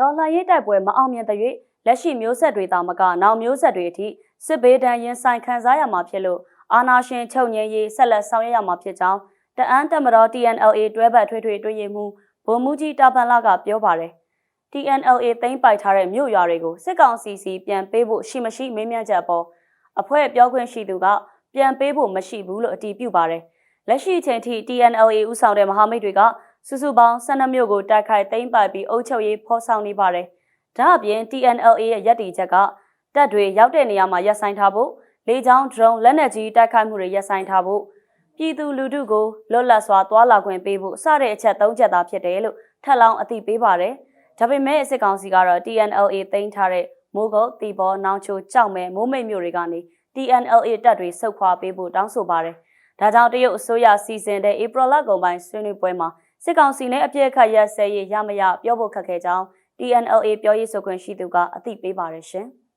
ဒေါ်လာရေးတိုက်ပွဲမအောင်မြင်တဲ့၍လက်ရှိမျိုးဆက်တွေသာမကနောက်မျိုးဆက်တွေအထိစစ်ဘေးဒဏ်ရင်ဆိုင်ခံစားရမှာဖြစ်လို့အာနာရှင်ချုပ်ငြိမ်းရေးဆက်လက်ဆောင်ရွက်ရမှာဖြစ်ကြောင်းတအန်းတမတော် TNLA တွဲဘက်ထွေထွေတွဲရေးမှုဗိုလ်မှူးကြီးတာပန်လာကပြောပါတယ်။ TNLA သိမ်းပိုက်ထားတဲ့မြို့ရွာတွေကိုစစ်ကောင်စီစီပြန်ပေးဖို့ရှိမရှိမေးမြန်းချက်အပေါ်အဖွဲ့ပြောခွင့်ရှိသူကပြန်ပေးဖို့မရှိဘူးလို့အတည်ပြုပါတယ်။လက်ရှိအချိန်ထိ TNLA ဥဆောင်တဲ့မဟာမိတ်တွေက စုစုပေါင်း12မြို့ကိုတိုက်ခိုက်သိမ်းပိုက်ပြီးအုပ်ချုပ်ရေးဖော်ဆောင်နေပါတယ်။ဒါအပြင် TNLA ရဲ့ရည်တည်ချက်ကတပ်တွေရောက်တဲ့နေရာမှာရပ်ဆိုင်ထားဖို့လေကြောင်း drone လက်နက်ကြီးတိုက်ခိုက်မှုတွေရပ်ဆိုင်ထားဖို့ပြည်သူလူထုကိုလွတ်လပ်စွာသွာလာခွင့်ပေးဖို့စတဲ့အချက်၃ချက်သာဖြစ်တယ်လို့ထပ်လောင်းအသိပေးပါတယ်။ဒါပေမဲ့စစ်ကောင်စီကတော့ TNLA သိမ်းထားတဲ့မိုးကုတ်တီဘောနောင်ချိုကြောက်မဲမိုးမိတ်မြို့တွေကနေ TNLA တပ်တွေဆုတ်ခွာပေးဖို့တောင်းဆိုပါတယ်။ဒါကြောင့်တရုတ်အစိုးရစီစဉ်တဲ့ဧပြီလကုန်ပိုင်းဆွေးနွေးပွဲမှာ စစ်ကောင်စီနဲ့အပြည့်အခတ်ရက်စဲရေးရမရပြောဖို့ခက်ခဲကြောင်း TNLA ပြောရေးဆိုခွင့်ရှိသူကအသိပေးပါတယ်ရှင်။